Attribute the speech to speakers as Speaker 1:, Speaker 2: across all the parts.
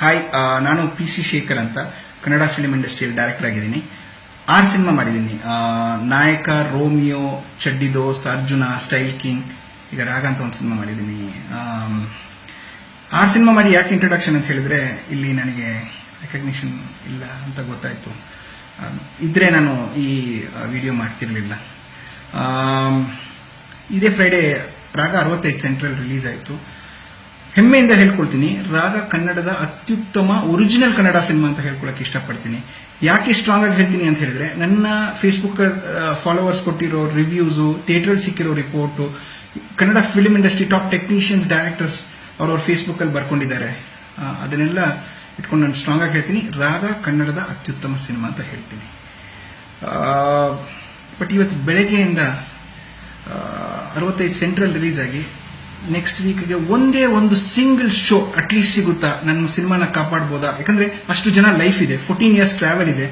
Speaker 1: Hi ನಾನು P C Shekhar ಅಂತ Kannada film ಇಂಡಸ್ಟ್ರಿಯಲ್ಲಿ ಡೈರೆಕ್ಟರ್ ಆಗಿದ್ದೀನಿ. ಆರು ಸಿನಿಮಾ ಮಾಡಿದ್ದೀನಿ. ನಾಯಕ, ರೋಮಿಯೋ, ಚಡ್ಡಿ ದೋಸ್ತ್, ಅರ್ಜುನ, ಸ್ಟೈಲ್ ಕಿಂಗ್, ಈಗ ರಾಗ ಅಂತ ಒಂದು ಸಿನಿಮಾ ಮಾಡಿದ್ದೀನಿ. ಆರು ಸಿನಿಮಾ ಮಾಡಿ ಯಾಕೆ ಇಂಟ್ರೊಡಕ್ಷನ್ ಅಂತ ಹೇಳಿದ್ರೆ ಇಲ್ಲಿ ನನಗೆ ರೆಕಗ್ನಿಷನ್ ಇಲ್ಲ ಅಂತ ಗೊತ್ತಾಯಿತು. ಇದ್ದರೆ ನಾನು ಈ ವಿಡಿಯೋ ಮಾಡ್ತಿರಲಿಲ್ಲ. ಇದೇ ಫ್ರೈಡೇ ರಾಗ ಅರವತ್ತೈದು ಸೆಂಟ್ರಲ್ ರಿಲೀಸ್ ಆಯಿತು. ಹೆಮ್ಮೆಯಿಂದ ಹೇಳ್ಕೊಳ್ತೀನಿ. ರಾಗ ಕನ್ನಡದ ಅತ್ಯುತ್ತಮ ಒರಿಜಿನಲ್ ಕನ್ನಡ ಸಿನಿಮಾ ಅಂತ ಹೇಳ್ಕೊಳಕ್ಕೆ ಇಷ್ಟಪಡ್ತೀನಿ. ಯಾಕೆ ಸ್ಟ್ರಾಂಗ್ ಆಗಿ ಹೇಳ್ತೀನಿ ಅಂತ ಹೇಳಿದ್ರೆ, ನನ್ನ ಫೇಸ್ಬುಕ್ ಫಾಲೋವರ್ಸ್ ಕೊಟ್ಟಿರೋ ರಿವ್ಯೂಸು ಥಿಯೇಟ್ರಲ್ಲಿ ಸಿಕ್ಕಿರೋ report Kannada film industry top technicians directors ಅವ್ರವ್ರ ಫೇಸ್ಬುಕ್ಕಲ್ಲಿ ಬರ್ಕೊಂಡಿದ್ದಾರೆ. ಅದನ್ನೆಲ್ಲ ಇಟ್ಕೊಂಡು ನಾನು ಸ್ಟ್ರಾಂಗ್ ಆಗಿ ಹೇಳ್ತೀನಿ. ರಾಗ ಕನ್ನಡದ ಅತ್ಯುತ್ತಮ ಸಿನಿಮಾ ಅಂತ ಹೇಳ್ತೀನಿ. ಬಟ್ ಇವತ್ತು ಬೆಳಗ್ಗೆಯಿಂದ ಅರವತ್ತೈದು ಸೆಂಟ್ರಲ್ ರಿಲೀಸ್ ಆಗಿ ನೆಕ್ಸ್ಟ್ ವೀಕ್ಗೆ ಒಂದೇ ಒಂದು ಸಿಂಗಲ್ ಶೋ ಅಟ್ಲೀಸ್ಟ್ ಸಿಗುತ್ತಾ? ನನ್ನ ಸಿನಿಮಾನ ಕಾಪಾಡ್ಬೋದಾ? ಯಾಕಂದ್ರೆ ಅಷ್ಟು ಜನ ಲೈಫ್ ಇದೆ. ಫೋರ್ಟೀನ್ ಇಯರ್ಸ್ ಟ್ರಾವೆಲ್ ಇದೆ.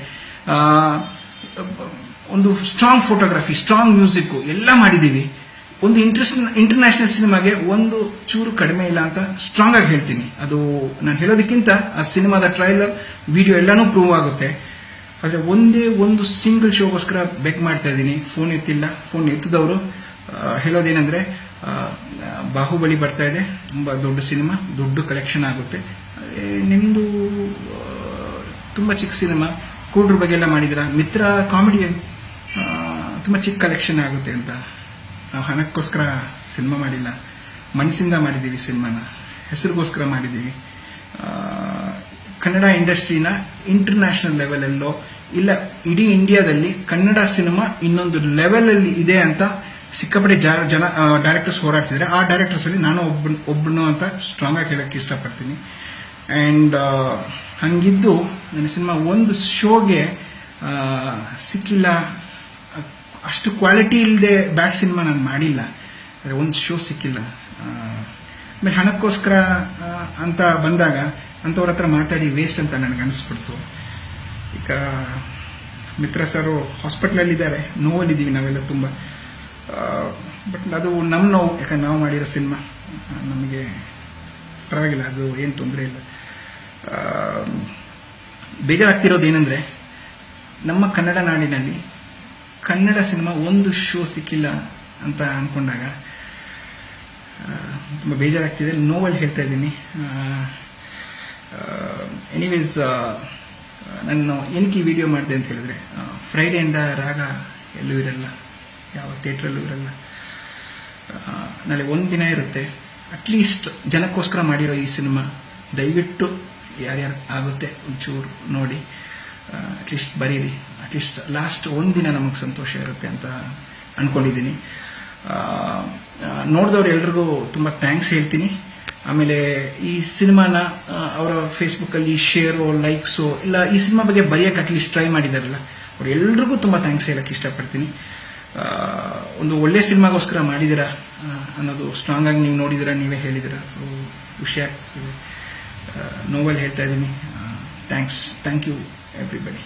Speaker 1: ಒಂದು ಸ್ಟ್ರಾಂಗ್ ಫೋಟೋಗ್ರಫಿ ಸ್ಟ್ರಾಂಗ್ ಮ್ಯೂಸಿಕ್ ಎಲ್ಲ ಮಾಡಿದ್ದೀವಿ. ಒಂದು ಇಂಟ್ರೆಸ್ಟ್ ಇಂಟರ್ನ್ಯಾಷನಲ್ ಸಿನಿಮಾಗೆ ಒಂದು ಚೂರು ಕಡಿಮೆ ಇಲ್ಲ ಅಂತ ಸ್ಟ್ರಾಂಗ್ ಆಗಿ ಹೇಳ್ತೀನಿ. ಅದು ನಾನು ಹೇಳೋದಕ್ಕಿಂತ ಆ ಸಿನಿಮಾದ ಟ್ರೈಲರ್ ವಿಡಿಯೋ ಎಲ್ಲಾನು ಪ್ರೂವ್ ಆಗುತ್ತೆ. ಆದರೆ ಒಂದೇ ಒಂದು ಸಿಂಗಲ್ ಶೋಗೋಸ್ಕರ ಬೆಕ್ ಮಾಡ್ತಾ ಇದ್ದೀನಿ. ಫೋನ್ ಎತ್ತಿಲ್ಲ. ಫೋನ್ ಎತ್ತಿದವರು ಹೇಳೋದೇನೆಂದರೆ ಬಾಹುಬಲಿ ಬರ್ತಾ ಇದೆ. ತುಂಬ ದೊಡ್ಡ ಸಿನಿಮಾ, ದೊಡ್ಡ ಕಲೆಕ್ಷನ್ ಆಗುತ್ತೆ. ನಿಮ್ಮದು ತುಂಬ ಚಿಕ್ಕ ಸಿನಿಮಾ, ಕೂಡ್ರ ಬಗ್ಗೆ ಎಲ್ಲ ಮಾಡಿದಿರ ಮಿತ್ರ ಕಾಮಿಡಿಯನ್ ತುಂಬ ಚಿಕ್ಕ ಕಲೆಕ್ಷನ್ ಆಗುತ್ತೆ ಅಂತ. ನಾವು ಹಣಕ್ಕೋಸ್ಕರ ಸಿನಿಮಾ ಮಾಡಿಲ್ಲ. ಮನಸ್ಸಿಂದ ಮಾಡಿದ್ದೀವಿ ಸಿನಿಮಾನ. ಹೆಸರಿಗೋಸ್ಕರ ಮಾಡಿದ್ದೀವಿ. ಕನ್ನಡ ಇಂಡಸ್ಟ್ರಿನ ಇಂಟರ್ನ್ಯಾಷನಲ್ ಲೆವೆಲಲ್ಲೋ ಇಲ್ಲ ಇಡೀ ಇಂಡಿಯಾದಲ್ಲಿ ಕನ್ನಡ ಸಿನಿಮಾ ಇನ್ನೊಂದು ಲೆವೆಲಲ್ಲಿ ಇದೆ ಅಂತ ಸಿಕ್ಕಾಪಟ್ಟೆ ಜನ ಡೈರೆಕ್ಟರ್ಸ್ ಹೋರಾಡ್ತಿದ್ದಾರೆ. ಆ ಡೈರೆಕ್ಟರ್ಸಲ್ಲಿ ನಾನು ಒಬ್ಬ ಒಬ್ಬನು ಅಂತ ಸ್ಟ್ರಾಂಗ್ ಆಗಿ ಹೇಳಕ್ಕೆ ಇಷ್ಟಪಡ್ತೀನಿ. ಆ್ಯಂಡ್ ಹಂಗಿದ್ದು ನನ್ನ ಸಿನಿಮಾ ಒಂದು ಶೋಗೆ ಸಿಕ್ಕಿಲ್ಲ. ಅಷ್ಟು ಕ್ವಾಲಿಟಿ ಇಲ್ಲದೆ ಬ್ಯಾಡ್ ಸಿನಿಮಾ ನಾನು ಮಾಡಿಲ್ಲ. ಆದರೆ ಒಂದು ಶೋ ಸಿಕ್ಕಿಲ್ಲ. ಆಮೇಲೆ ಹಣಕ್ಕೋಸ್ಕರ ಅಂತ ಬಂದಾಗ ಅಂಥವ್ರ ಹತ್ರ ಮಾತಾಡಿ ವೇಸ್ಟ್ ಅಂತ ನನಗೆ ಅನಿಸ್ಬಿಡ್ತು. ಈಗ, ಮಿತ್ರ ಸರು ಹಾಸ್ಪಿಟ್ಲಲ್ಲಿದ್ದಾರೆ ನೋವಲ್ಲಿದ್ದೀವಿ ನಾವೆಲ್ಲ ತುಂಬ. ಬಟ್ ಅದು ನಮ್ಮ ನೋವು, ಯಾಕಂದ್ರೆ ನಾವು ಮಾಡಿರೋ ಸಿನಿಮಾ ನಮಗೆ ಪರವಾಗಿಲ್ಲ, ಅದು ಏನು ತೊಂದರೆ ಇಲ್ಲ. ಬೇಜಾರಾಗ್ತಿರೋದು ಏನಂದರೆ, ನಮ್ಮ ಕನ್ನಡ ನಾಡಿನಲ್ಲಿ ಕನ್ನಡ ಸಿನಿಮಾ ಒಂದು ಶೋ ಸಿಕ್ಕಿಲ್ಲ ಅಂತ ಅಂದ್ಕೊಂಡಾಗ ತುಂಬ ಬೇಜಾರಾಗ್ತಿದೆ, ನೋವಲ್ಲಿ ಹೇಳ್ತಾ ಇದ್ದೀನಿ. ಎನಿವೇಸ್ ನಾನು ಏನಕ್ಕೆ ವಿಡಿಯೋ ಮಾಡಿದೆ ಅಂತ ಹೇಳಿದ್ರೆ ಫ್ರೈಡೆಯಿಂದ ರಾಗ ಎಲ್ಲೂ ಇರಲ್ಲ. ಯಾವ ಥಿಯೇಟ್ರಲ್ಲೂ ಇರಲ್ಲ ನಾಳೆ ಒಂದು ದಿನ ಇರುತ್ತೆ. ಅಟ್ಲೀಸ್ಟ್ ಜನಕ್ಕೋಸ್ಕರ ಮಾಡಿರೋ ಈ ಸಿನಿಮಾ ದಯವಿಟ್ಟು ಯಾರ್ಯಾರು ಆಗುತ್ತೆ ಒಂಚೂರು ನೋಡಿ ಅಟ್ಲೀಸ್ಟ್ ಬರೀರಿ. ಅಟ್ಲೀಸ್ಟ್ ಲಾಸ್ಟ್ ಒಂದು ದಿನ ನಮಗೆ ಸಂತೋಷ ಇರುತ್ತೆ ಅಂತ ಅಂದ್ಕೊಂಡಿದ್ದೀನಿ ನೋಡಿದವ್ರು ಎಲ್ರಿಗೂ ತುಂಬ ಥ್ಯಾಂಕ್ಸ್ ಹೇಳ್ತೀನಿ. ಆಮೇಲೆ ಈ ಸಿನಿಮಾನ ಅವರ ಫೇಸ್ಬುಕ್ಕಲ್ಲಿ ಶೇರು ಲೈಕ್ಸು ಇಲ್ಲ ಈ ಸಿನಿಮಾ ಬಗ್ಗೆ ಬರೆಯೋಕೆ ಅಟ್ಲೀಸ್ಟ್ ಟ್ರೈ ಮಾಡಿದಾರಲ್ಲ. ಅವ್ರು ಎಲ್ರಿಗೂ ತುಂಬ ಥ್ಯಾಂಕ್ಸ್ ಹೇಳಕ್ಕೆ ಇಷ್ಟಪಡ್ತೀನಿ. ಒಂದು ಒಳ್ಳೆ ಸಿನಿಮಾಗೋಸ್ಕರ ಮಾಡಿದ್ದೀರಾ? ಅನ್ನೋದು ಸ್ಟ್ರಾಂಗ್ ಆಗಿ ನೀವು ನೋಡಿದ್ದೀರಾ, ನೀವೇ ಹೇಳಿದ್ದೀರಾ? ಸೊ ಖುಷಿ ಆಗ್ತಿದೆ. ನೋವಲ್ಲಿ ಹೇಳ್ತಾ ಇದ್ದೀನಿ. Thanks thank you everybody